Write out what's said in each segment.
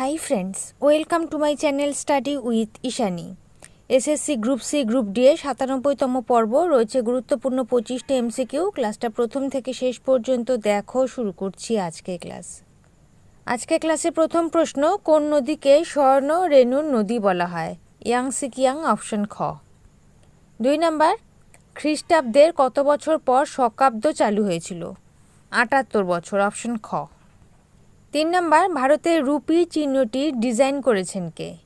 Hi friends welcome to my channel study with Ishani SSC group C group D এর সাতানব্বইতম পর্ব রয়েছে গুরুত্বপূর্ণ পঁচিশটা এমসিকিউ ক্লাসটা প্রথম থেকে শেষ পর্যন্ত দেখো, শুরু করছি আজকে ক্লাস। আজকে ক্লাসে প্রথম প্রশ্ন, কোন নদীকে স্বর্ণ রেণুর নদী বলা হয়? ইয়াং সিকিয়াং অপশন খ। দুই নাম্বার, খ্রিস্টাব্দের কত বছর পর শকাব্দ চালু হয়েছিল? আটাত্তর বছর, অপশন খ। তিন নম্বর, ভারতের রুপি চিহ্নটি ডিজাইন করেছেন কে?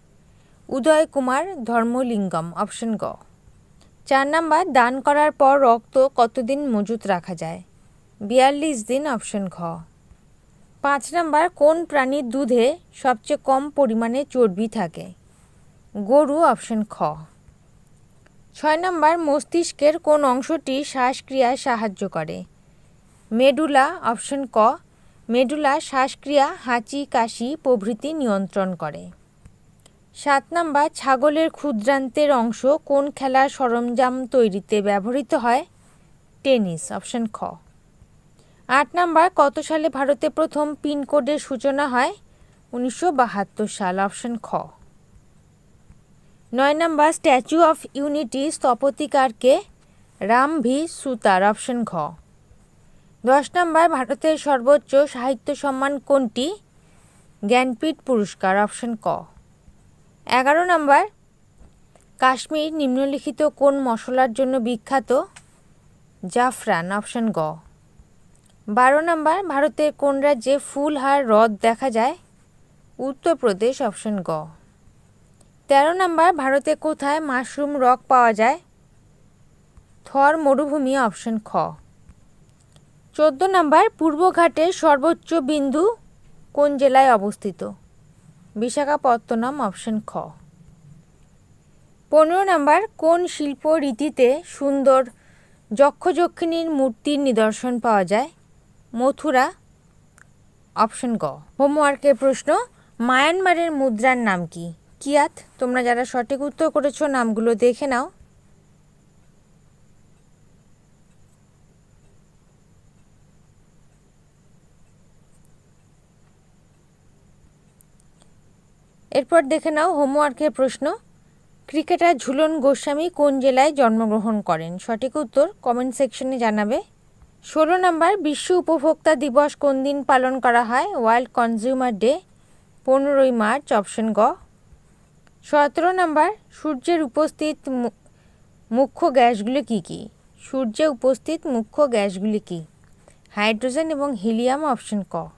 উদয় কুমার ধর্মলিঙ্গম, অপশন গ। চার নম্বর, দান করার পর রক্ত কতদিন মজুত রাখা যায়? বিয়াল্লিশ দিন, অপশন ঘ। পাঁচ নম্বর, কোন প্রাণীর দুধে সবচেয়ে কম পরিমাণে চর্বি থাকে? গরু, অপশন খ। ছয় নম্বর, মস্তিষ্কের কোন অংশটি শ্বাসক্রিয়ায় সাহায্য করে? মেডুলা, অপশন ক। মেডুলা শ্বাসক্রিয়া, হাঁচি, কাশি প্রভৃতি নিয়ন্ত্রণ করে। সাত নাম্বার, ছাগলের ক্ষুদ্রান্তের অংশ কোন খেলার সরঞ্জাম তৈরিতে ব্যবহৃত হয়? টেনিস, অপশন খ। আট নাম্বার, কত সালে ভারতে প্রথম পিনকোডের সূচনা হয়? উনিশশো বাহাত্তর সাল, অপশন খ। নয় নাম্বার, স্ট্যাচু অফ ইউনিটি স্থপতিকারকে রাম ভি সুতার, অপশন ঘ। দশ নম্বর, ভারতের সর্বোচ্চ সাহিত্য সম্মান কোনটি? জ্ঞানপীঠ পুরস্কার, অপশন ক। এগারো নম্বর, কাশ্মীর নিম্নলিখিত কোন মশলার জন্য বিখ্যাত? জাফরান, অপশন গ। বারো নম্বর, ভারতের কোন রাজ্যে ফুলহার হ্রদ দেখা যায়? উত্তরপ্রদেশ, অপশন গ। তেরো নম্বর, ভারতে কোথায় মাশরুম রক পাওয়া যায়? থর মরুভূমি, অপশন খ। চোদ্দ নম্বর পূর্বঘাটের সর্বোচ্চ বিন্দু কোন জেলায় অবস্থিত? বিশাখাপত্তনম, অপশন খ। পনেরো নম্বর, কোন শিল্প রীতিতে সুন্দর যক্ষযক্ষিণীর মূর্তির নিদর্শন পাওয়া যায়? মথুরা, অপশন গ। হোমওয়ার্কের প্রশ্ন, মায়ানমারের মুদ্রার নাম কি? কিয়াত, তোমরা যারা সঠিক উত্তর করেছ নামগুলো দেখে নাও। এরপর দেখে নাও হোমওয়ার্কের প্রশ্ন। ক্রিকেটার ঝুলন গোস্বামী কোন জেলায় জন্মগ্রহণ করেন? সঠিক উত্তর কমেন্ট সেকশনে জানাবে। ষোলো নম্বর, বিশ্ব উপভোক্তা দিবস কোন দিন পালন করা হয়? ওয়ার্ল্ড কনজিউমার ডে, পনেরোই মার্চ, অপশন গ। সতেরো নম্বর, সূর্যের উপস্থিত মুখ্য গ্যাসগুলি কী কী? সূর্যে উপস্থিত মুখ্য গ্যাসগুলি কী? হাইড্রোজেন এবং হিলিয়াম, অপশন ক।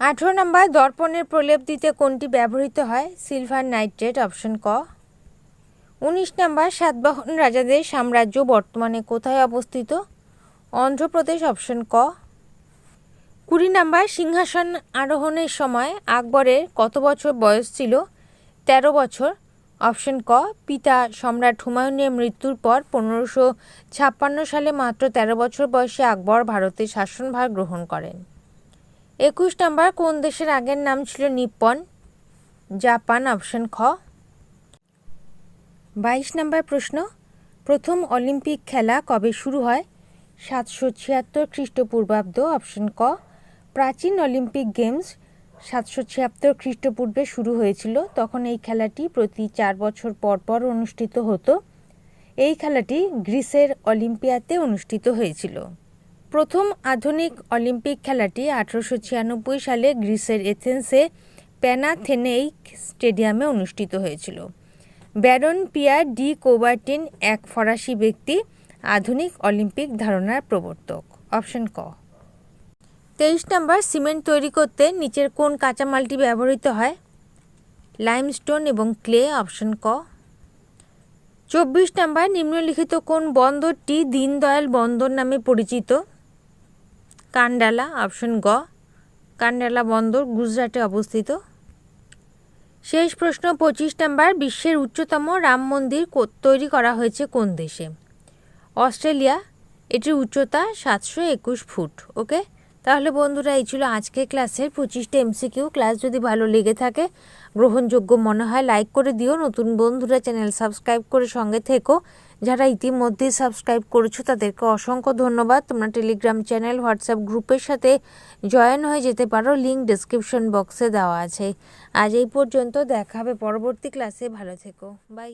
আঠেরো নম্বর, দর্পণের প্রলেপ দিতে কোনটি ব্যবহৃত হয়? সিলভার নাইট্রেট অপশন ক। উনিশ নম্বর, সাতবাহন রাজাদের সাম্রাজ্য বর্তমানে কোথায় অবস্থিত? অন্ধ্রপ্রদেশ অপশন ক। কুড়ি নম্বর, সিংহাসন আরোহণের সময় আকবরের কত বছর বয়স ছিল? তেরো বছর। অপশন ক, পিতা সম্রাট হুমায়ুনের মৃত্যুর পর পনেরোশো ছাপ্পান্ন সালে মাত্র তেরো বছর বয়সে আকবর ভারতের শাসনভার গ্রহণ করেন। একুশ নম্বর, কোন দেশের আগের নাম ছিল নিপ্পন? জাপান, অপশন খ। বাইশ নম্বর প্রশ্ন, প্রথম অলিম্পিক খেলা কবে শুরু হয়? সাতশো ছিয়াত্তর খ্রিস্টপূর্বাব্দ, অপশন ক। প্রাচীন অলিম্পিক গেমস সাতশো ছিয়াত্তর খ্রিস্টপূর্বে শুরু হয়েছিল। তখন এই খেলাটি প্রতি চার বছর পর পর অনুষ্ঠিত হতো। এই খেলাটি গ্রিসের অলিম্পিয়াতে অনুষ্ঠিত হয়েছিল। প্রথম আধুনিক অলিম্পিক খেলাটি আঠারোশো ছিয়ানব্বই সালে গ্রিসের এথেন্সে প্যানাথেনেইক স্টেডিয়ামে অনুষ্ঠিত হয়েছিল। ব্যারন পিয়ার ডি কোবার্টিন এক ফরাসি ব্যক্তি, আধুনিক অলিম্পিক ধারণার প্রবর্তক। অপশন ক। তেইশ নম্বর, সিমেন্ট তৈরি করতে নিচের কোন কাঁচামালটি ব্যবহৃত হয়? লাইমস্টোন এবং ক্লে, অপশন ক। চব্বিশ নম্বর, নিম্নলিখিত কোন বন্দরটি দীনদয়াল বন্দর নামে পরিচিত? কান্ডালা অপশন গ, কান্ডালা বন্দর গুজরাটে অবস্থিত। শেষ প্রশ্ন, পঁচিশ নম্বর, বিশ্বের উচ্চতম রাম মন্দির তৈরি করা হয়েছে কোন দেশে? অস্ট্রেলিয়া, এটির উচ্চতা সাতশো একুশ ফুট ওকে তাহলে বন্ধুরা, এই ছিল আজকের ক্লাসের পঁচিশটা এমসিকিউ। ক্লাস যদি ভালো লেগে থাকে, গ্রহণযোগ্য মনে হয় লাইক করে দিও। নতুন বন্ধুরা, চ্যানেল সাবস্ক্রাইব করে সঙ্গে থেকো। যারা ইতিমধ্যে সাবস্ক্রাইব করেছ, তাদেরকে অসংখ্য ধন্যবাদ। তোমরা টেলিগ্রাম চ্যানেল হোয়াটসঅ্যাপ গ্রুপের সাথে জয়েন হয়ে যেতে পারো। লিঙ্ক ডিসক্রিপশন বক্সে দেওয়া আছে। আজ এই পর্যন্ত, দেখা হবে পরবর্তী ক্লাসে ভালো থেকো। বাই